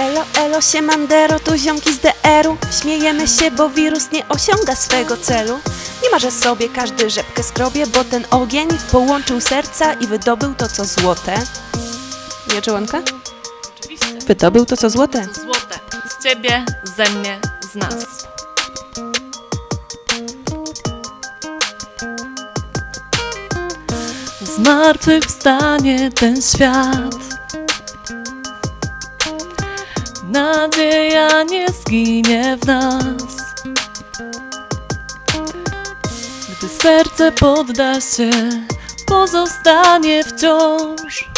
Elo, elo, siemandero, tu ziomki z DR-u Śmiejemy się, bo wirus nie osiąga swego celu Nie ma, że sobie każdy rzepkę skrobie, bo ten ogień połączył serca i wydobył to, co złote Nie, czołonka? Oczywiście. Wydobył to, co złote Złote. Z ciebie, ze mnie, z nas. Zmartwychwstanie ten świat. Nadzieja nie zginie w nas. Gdy serce podda się, pozostanie wciąż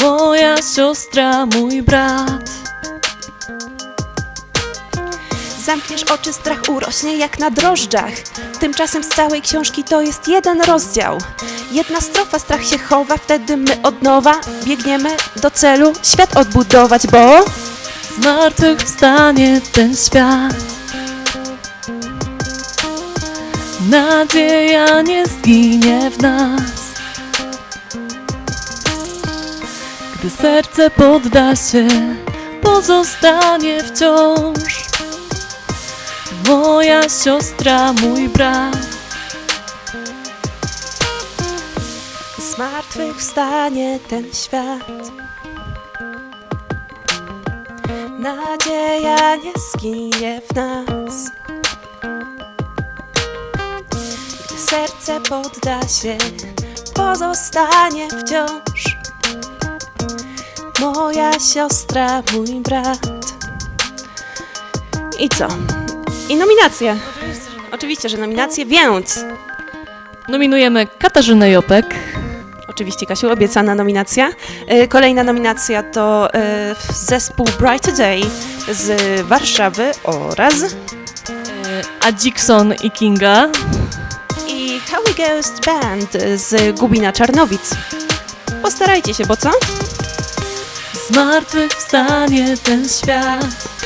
moja siostra, mój brat. Zamkniesz oczy, strach urośnie jak na drożdżach Tymczasem z całej książki to jest jeden rozdział Jedna strofa, strach się chowa, wtedy my od nowa Biegniemy do celu, świat odbudować, bo... Zmartwychwstanie ten świat. Nadzieja nie zginie w nas. Gdy serce podda się, pozostanie wciąż. Moja siostra, mój brat. Zmartwychwstanie ten świat Nadzieja nie zginie w nas Gdy serce podda się Pozostanie wciąż Moja siostra, mój brat I co? I nominacje Oczywiście, że nominacje, więc Nominujemy Katarzynę Jopek. Oczywiście, Kasiu, obiecana nominacja. E, Kolejna nominacja to e, zespół Bright Today z Warszawy oraz e, A Dixon i Kinga. i Howie Ghost Band z Gubina Czarnowic. Postarajcie się, bo co? Zmartwychwstanie ten świat.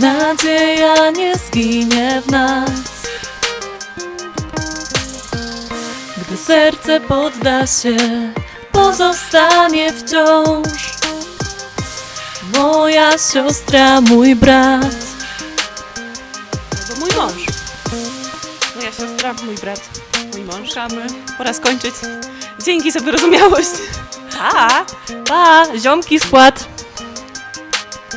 Nadzieja nie zginie w nas. Gdy serce podda się, pozostanie wciąż. Moja siostra, mój brat. Bo mój mąż. Moja siostra, mój brat, mój mąż. Szukamy. Pora skończyć. Dzięki za wyrozumiałość. Pa! Pa, ziomki skład.